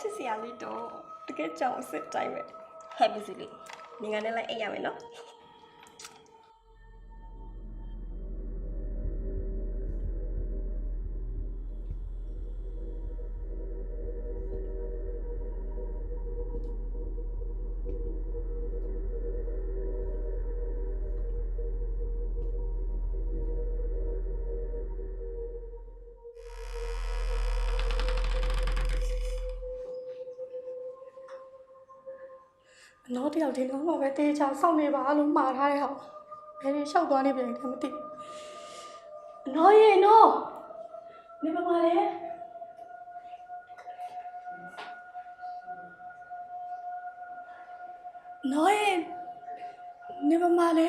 ချစ်စရာလေးတော့တကယ်ကြောင်အစ်စ်တိုင်းပဲဟဲ့ပစီလေးနေငါနဲ့လိုက်အိပ်ရမယ်နော် နော်တယောက်ဒီတော့မှပဲတေးချောင်းစောင့်နေပါလို့မှားထားတဲ့ဟောဘယ်လိုလျှောက်သွားနေပြန်လဲမသိဘူးအနော်ရေနော်နေပါပါလေနော်ရေနေပါပါလေ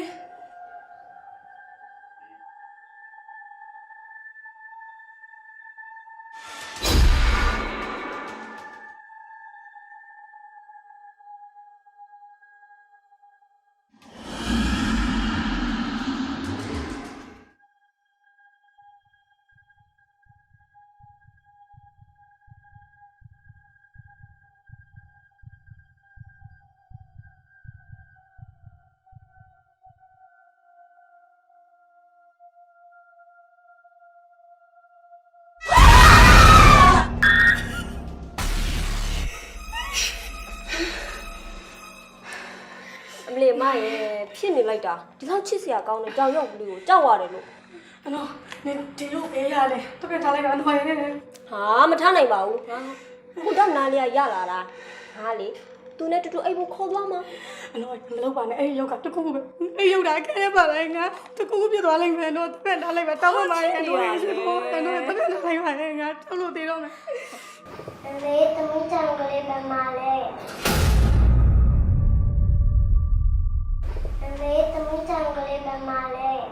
လိုက်တာဒီလောက်ချစ်စရာကောင်းတဲ့ကြောင်ရုပ်ကလေးကိုကြောက်ရတယ်လို့အနော်နေဒီလိုအေးရလေတော့ပြန်ထားလိုက်ပါအနော်ရေဟာမထားနိုင်ပါဘူးဟာခုတော့နားလေးကရလာတာဟာလေသူနဲ့တူတူအိပ်ဖို့ခေါ်သွားမှာအနော်မလုပ်ပါနဲ့အဲ့ဒီယောက်ကတခုခုပဲအဲ့ရုပ်တာခဲရပါလေငါတခုခုပြသွားလိုက်မယ်နော်တပည့်ထားလိုက်ပါတောင်းပါရဲ့အနော်ရေရှိဖို့အနော်တပည့်ထားလိုက်ပါရဲ့ငါတောင်းလို့သေးတော့မယ်လေးသမီးကြောင့်ကလေးမမလေး လေးသမီးကြောင့်ကလေးမမလေး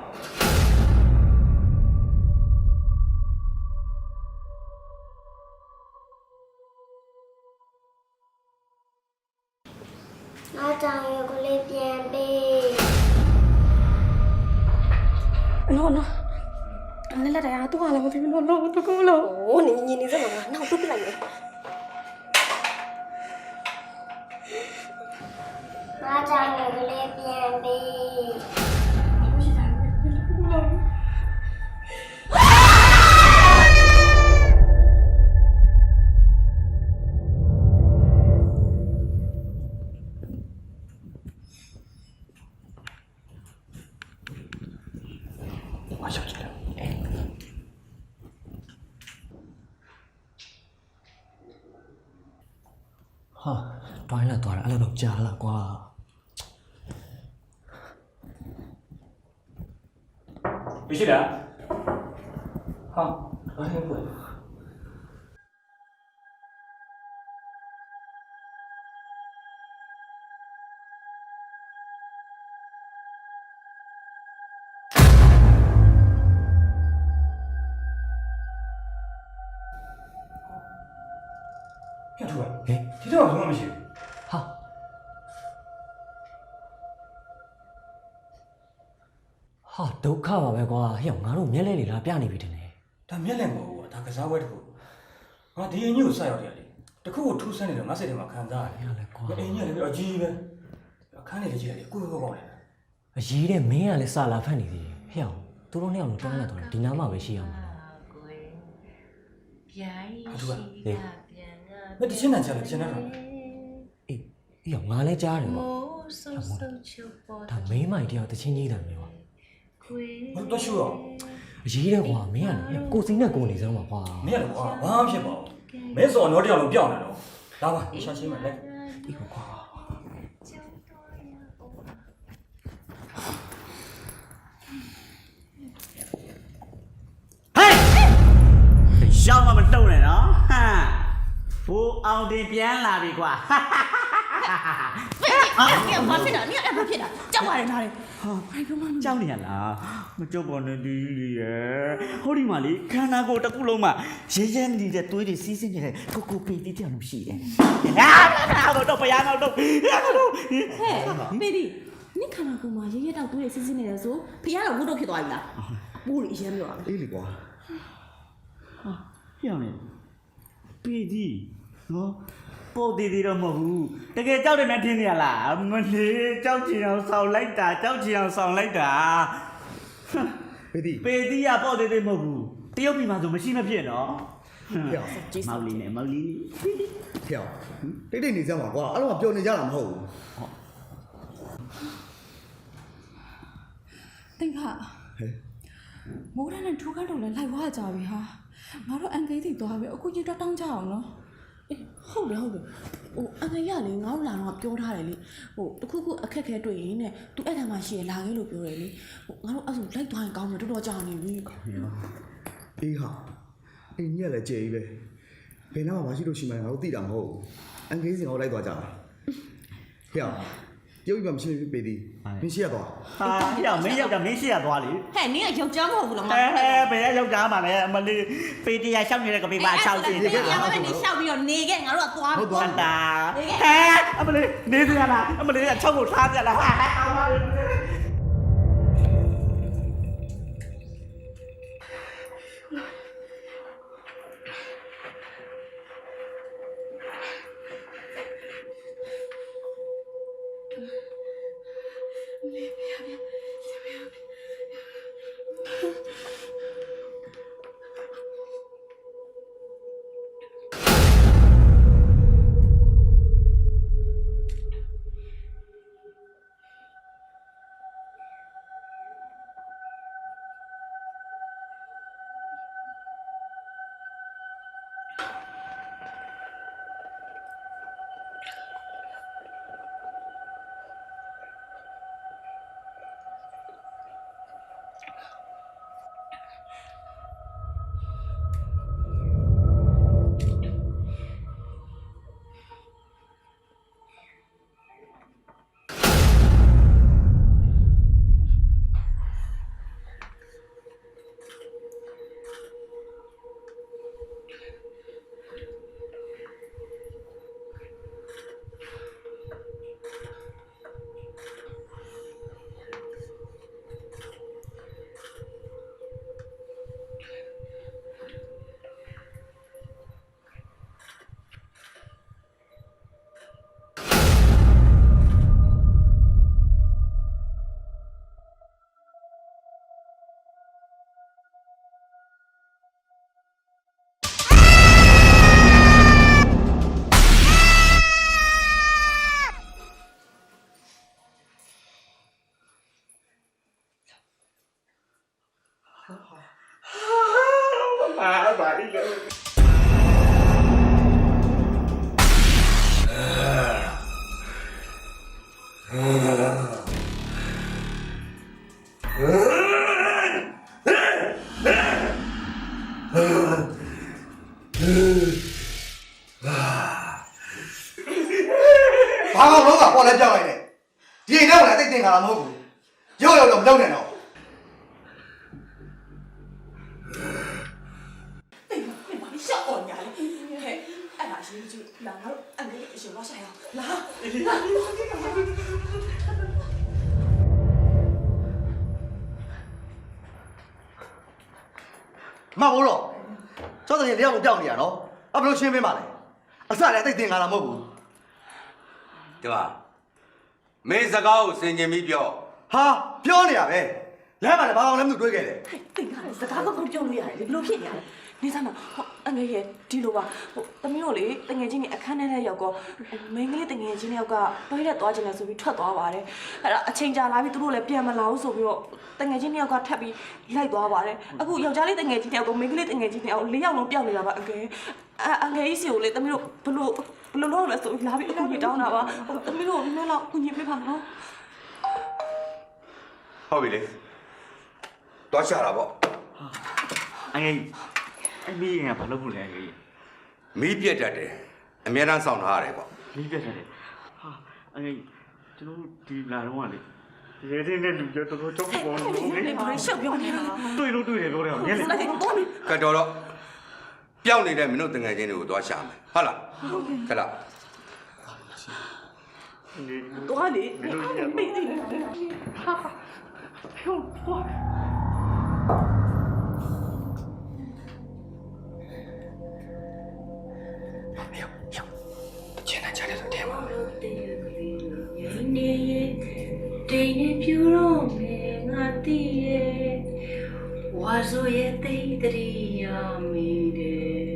အားကြောင့်ရကလေးပြန်ပေးအနော်နော်အဲ့လက်တရားတော့လည်းမသိဘူးနော်လို့တကူလို့โ必须的，好，来一步。听出来？哎，听到什么没？ ဒုက္ခပါပဲကွာဟဲ့ငါတို့မျက်လဲလေလာပြနေပြီတင်တယ်ဒါမျက်လည်းမဟုတ်ဘူးကွာဒါကစားပွဲတစ်ခုငါဒီအင်းကြီးကိုစရောက်တယ်လေတခုကိုထူးဆန်းနေတော့ငါစိတ်ထဲမှာခံစားရတယ်ရလဲကွာအင်းကြီးကလည်းအကြီးပဲအခန်းလေးတစ်ကြီးလေကိုယ်ကိုယ်ကောင်းတယ်အရေးတဲ့မင်းကလည်းစလာဖတ်နေသေးတယ်ဟဲ့အောင်သူတို့နှစ်ယောက်လုံးတွန်းလာတော့ဒီနားမှာပဲရှိရမှာပြိုင်ရှိတာပြန်ငါမတချင်းတန်ချလိုက်ချင်းတန်တော့အေးအေးအောင်ငါလည်းကြားတယ်ပေါ့မိုးဆုံဆုံချုပ်ပေါ်ဒါမိန်းမိုင်တယောက်တချင်းကြီးတယ်မျိုးပါ ခွေမတော့ရှူတော့အရေးတဲ့ကွာမင်းကလည်းကိုစိမ့်နဲ့ကိုနေစမ်းပါကွာမင်းကတော့ကွာဘာမှဖြစ်ပါဘူးမင်းစော်တော့တယောက်လုံးပြောင်းနေတော့ဒါပါရှာရှင်းမယ်လက်အေးကွာရှောင်းမမတုံနဲ့နော်ဟမ်ဘူအောင်တင်ပြန်လာပြီကွာ ဟာနင်ကဘာဖြစ်တာနင်ကအဲ့ဘာဖြစ်တာကြောက်ရတယ်နားလေဟာဘာပြောမှမကြောက်နေရလားမကြောက်ပါနဲ့ဒီလေးရဲ့ဟိုဒီမှာလေခန္ဓာကိုယ်တစ်ခုလုံးမှာရဲရဲနေတဲ့သွေးတွေစီးဆင်းနေတဲ့ကိုကိုပေတီတယောက်လုံးရှိတယ်ဟာဟာတော့ဘုရားတော့တော့ဟဲ့ပေတီနင်ခန္ဓာကိုယ်မှာရဲရဲတောက်သွေးတွေစီးဆင်းနေတယ်ဆိုဘုရားတော့ဝတ်တော့ဖြစ်သွားပြီလားဘူးလေအရင်ပြောတာအေးလေကွာဟာပြောင်းနေပေတီနော် ပို့သေးသေးတော့မဟုတ်ဘူးတကယ်ကြောက်တယ်နဲ့ထင်နေရလားမလေးကြောက်ချင်အောင်ဆောင်လိုက်တာကြောက်ချင်အောင်ဆောင်လိုက်တာပေတီပေတီးကပို့သေးသေးမဟုတ်ဘူးတရုတ်ပြည်မှာဆိုမရှိမဖြစ်နော်ဖျောက်မောင်လေးနဲ့မောင်လေးဖျောက်တိတ်တိတ်နေစမ်းပါကွာအဲ့တော့ပျော်နေကြတာမဟုတ်ဘူးတင်ခဟဲ့မိုးရနဲ့ထူခန့်တော့လည်းလိုက်ဝါကြပြီဟာငါတို့အန်ကိန်းစီသွားပြီအခုကြီးတော့တောင်းကြအောင်နော် အေးဟုတ်တယ်ဟုတ်တယ်ဟိုအငယ်ရလေငါတို့လာတော့ပြောထားတယ်လေဟိုတခုခုအခက်ခဲတွေ့ရင်နဲ့ तू အဲ့ထမှာရှိရလာခဲ့လို့ပြောတယ်လေဟိုငါတို့အဲ့ဆိုလိုက်သွားရင်ကောင်းတယ်တော်တော်ကြာနေပြီအေးဟာအင်းကြီးကလည်းကြည်ကြီးပဲဘယ်နာမှမရှိလို့ရှိမှငါတို့သိတာမဟုတ်ဘူးအန်ကိန်းစင်ကိုလိုက်သွားကြတာဖျော က်ပြုတ်ပြီးမှမရှိဘူးပေတီမင်းရှိရသွားဟာဟိုမင်းယောက်ျားမင်းရှိရသွားလေဟဲ့နင်းကယောက်ျားမဟုတ်ဘူးလားမအဲဘယ်ယောက်ျားမှလည်းအမလေးပေတီးရရှောက်နေတဲ့ကပိပါရှောက်စီနေခဲ့ရမယ်နေရှောက်ပြီးတော့နေခဲ့ငါတို့ကသွားဟုတ်သွားတာဟဲအမလေးနေစရာလားအမလေးအချောက်ကိုထားကြလားဟာအော င် ဘာကောင်လုံးကပေါ်လဲပြောင်းလိုက်တယ်ဒီအိမ်ထဲမှာလည်းတိတ်တင်ခါတာမဟုတ်ဘူးရောက်ရောက်တော့မလုပ်နဲ့တော့ မဟုတ်တော့ကျောင်းသားကြီးလျောက်လို့ပြောင်းနေရနော်အဘလို့ရှင်းပေးပါလဲအစလည်းတိတ်တင်ခါတာမဟုတ်ဘူးဒီမှာမင်းစကားကိုစင်ကျင်ပြီးပြောဟာပြောနေရပဲလမ်းမှာလည်းဘာကောင်လဲမသိတွေးခဲ့တယ်တင်ကားစကားကောပြောလို့ရတယ်ဘယ်လိုဖြစ်နေရလဲ နေစမ်းမဟောအငယ်ရဲ့ဒီလိုပါဟိုတမီးတို့လေတငယ်ချင်းကြီးအခန်းထဲထဲရောက်တော့မိန်းကလေးတငယ်ချင်းတယောက်ကတွဲရက်သွားချင်တယ်ဆိုပြီးထွက်သွားပါတယ်အဲ့ဒါအချိန်ကြာလာပြီသူတို့လည်းပြန်မလာဘူးဆိုပြီးတော့တငယ်ချင်းတယောက်ကထပ်ပြီးလိုက်သွားပါတယ်အခုယောက်ျားလေးတငယ်ချင်းတယောက်ကမိန်းကလေးတငယ်ချင်းတယောက်လေးယောက်လုံးပျောက်နေတာပါအငယ်အငယ်ကြီးစီကိုလေတမီးတို့ဘလို့ဘလို့လုပ်လဲဆိုပြီးလာပြီးအခုညတောင်းတာပါဟိုတမီးတို့နည်းနည်းတော့ကုညီပေးပါနော်ဟုတ်ပြီလေတွားချတာပေါ့အငယ် အမီးကဘာလုပ်ဖို့လဲအငယ်မီးပြက်တတ်တယ်အများအားဆောင်ထားရတယ်ပေါ့မီးပြတ်တယ်ဟာအငယ်ကျွန်တော်ဒီလာတော့ကလေရဲတဲ့နဲ့လူကြတော်တော်ကြောက်ပေါ်နေဒီနေ့ဘာရှောက်ပြောနေတာတွေ့လို့တွေ့တယ်ပြောတယ်ညက်လေလိုက်တော့ပြီကတ်တော်တော့ပျောက်နေတဲ့မင်းတို့တငယ်ချင်းတွေကိုတွားရှာမယ်ဟုတ်လားခက်လားသွားလေဒီလိုကြီးမေးသေးတယ်ချ တိမ်နဲ့ပြူတော့မယ်ငါတည်ရဲ့ဝါဆိုရဲ့တိတ်တရီရမိတယ်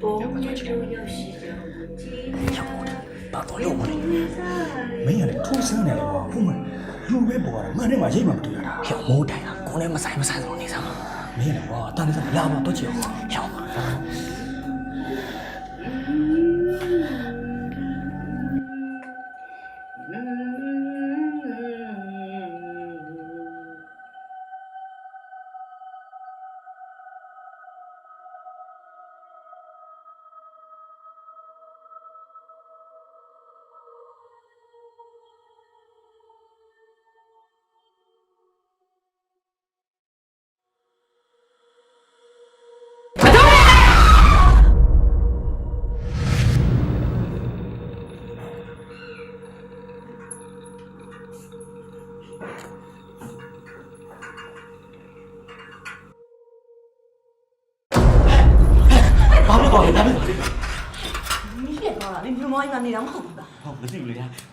ပုံနဲ့တို့ရောက်ရှိကြောင်းကြည့်ရဘာတော်လို့မလဲမင်းကလည်းထိုးစမ်းနေတယ်ကွာဟုတ်မလားလူပဲပေါ်တာမှန်တယ်မှာရိတ်မှမတွေ့ရတာဟဲ့မိုးတိုင်ကကိုလည်းမဆိုင်မဆိုင်တော့နေစမ်းပါမင်းလည်းကွာအတန်းလေးစလာမတော့ကြည့်အောင်ဟဲ့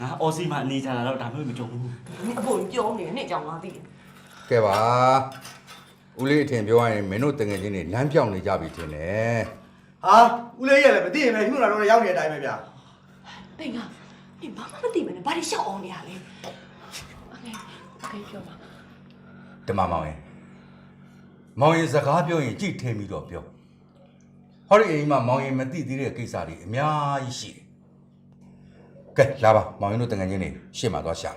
ငါအော်စီမှာအနေချတာတော့ဒါမျိုးမကြုံဘူး မင်းအဖို့ပြောနေတယ်နေ့ကြောင်ငါသိတယ် ကဲပါဦးလေးအထင်ပြောရရင်မင်းတို့တငယ်ချင်းတွေလမ်းပြောင်းနေကြပြီထင်တယ် ဟာဦးလေးရဲ့လည်းမသိရင်လည်းညှို့လာတော့ရောက်နေတဲ့အတိုင်းပဲဗျာ တိတ်ကမင်းဘာမှမသိမနဲ့ဘာတွေရှောက်အောင်နေရလဲโอเคโอเคပြောပါ တမမောင်ရင်မောင်ရင်စကားပြောရင်ကြည့်ထင်ပြီးတော့ပြောဟောဒီအိမ်မှာမောင်ရင်မသိသေးတဲ့ကိစ္စတွေအများကြီးရှိတယ် ကဲလာပါမောင်ရင်တို့တငယ်ချင်းတွေရှေ့မှာသွားရှာ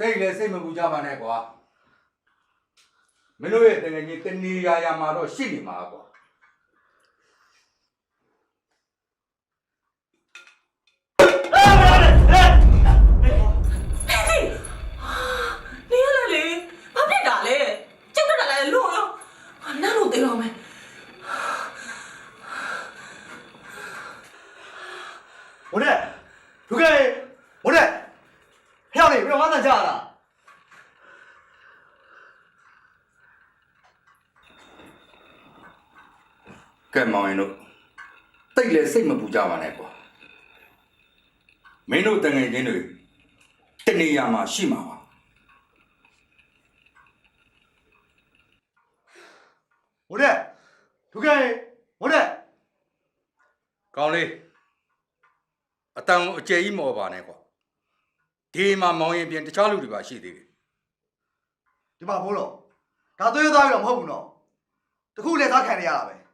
လာစိတ်လည်းစိတ်မပူကြပါနဲ့ကွာမင်းတို့ရဲ့တကယ်ကြီးတနေရာရာမှာတော့ရှိနေမှာကွာနေရလေဘာဖြစ်တာလဲကျုပ်တက်တာလဲလို့ရောနားလို့သေးတော့မယ်ဘုနဲ့ဒုက္ခရေဘုနဲ့ဖျောက်နေပြီးတော့ငါတန်ကြလား ကဲမောင်ရင်တို့တိတ်လည်းစိတ်မပူကြပါနဲ့ကွာမင်းတို့တငယ်ချင်းတွေတနေရာမှာရှိမှာပါဘုနဲ့ဒုက္ခရေဘုနဲ့ကောင်းလေးအတန်ကိုအကျယ်ကြီးမော်ပါနဲ့ကွာဒီမှာမောင်ရင်ပြင်တခြားလူတွေပါရှိသေးတယ်ဒီမှာဘိုးတော်ဒါသွေးသားပြီးတော့မဟုတ်ဘူးနော်တခုလည်းသားခံနေရတာပဲ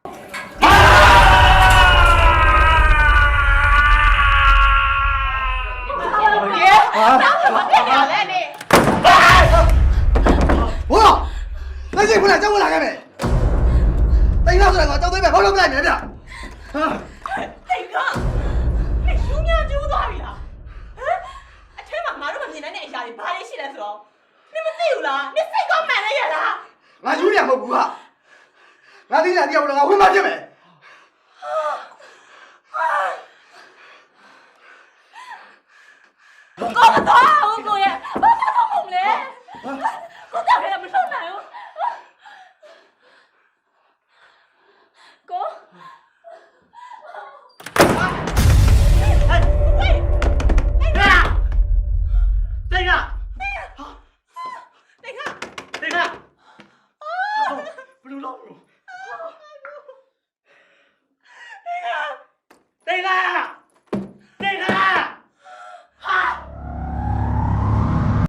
ဟာဘိုးတော်လက်ရှိခုနကကြောက်ဝင်လာခဲ့မယ်တိတ်လောက်ဆိုတော့ကြောက်သေးပဲဘောလုံးမလိုက်နဲ့ဗျာဟာတိတ်ကဟဲ့ရှူးများကျိုးသွားပြီလားဟမ်အထဲမှာငါတို့မမြင်နိုင်တဲ့အရာတွေဘာတွေရှိလဲဆိုတော့နင်မသိဘူးလားနင်စိတ်ကောမှန်နေရလားငါယူရမဟုတ်ဘူးဟာငါသိတယ်တရားဘလို့ငါဝင်မဖြစ်မယ် ကောမတော်ဘူးကိုရဲ့ဘာမှမဟုတ်ဘူးလေကိုကြောက်တယ်မလှုပ်နိုင်ဘူး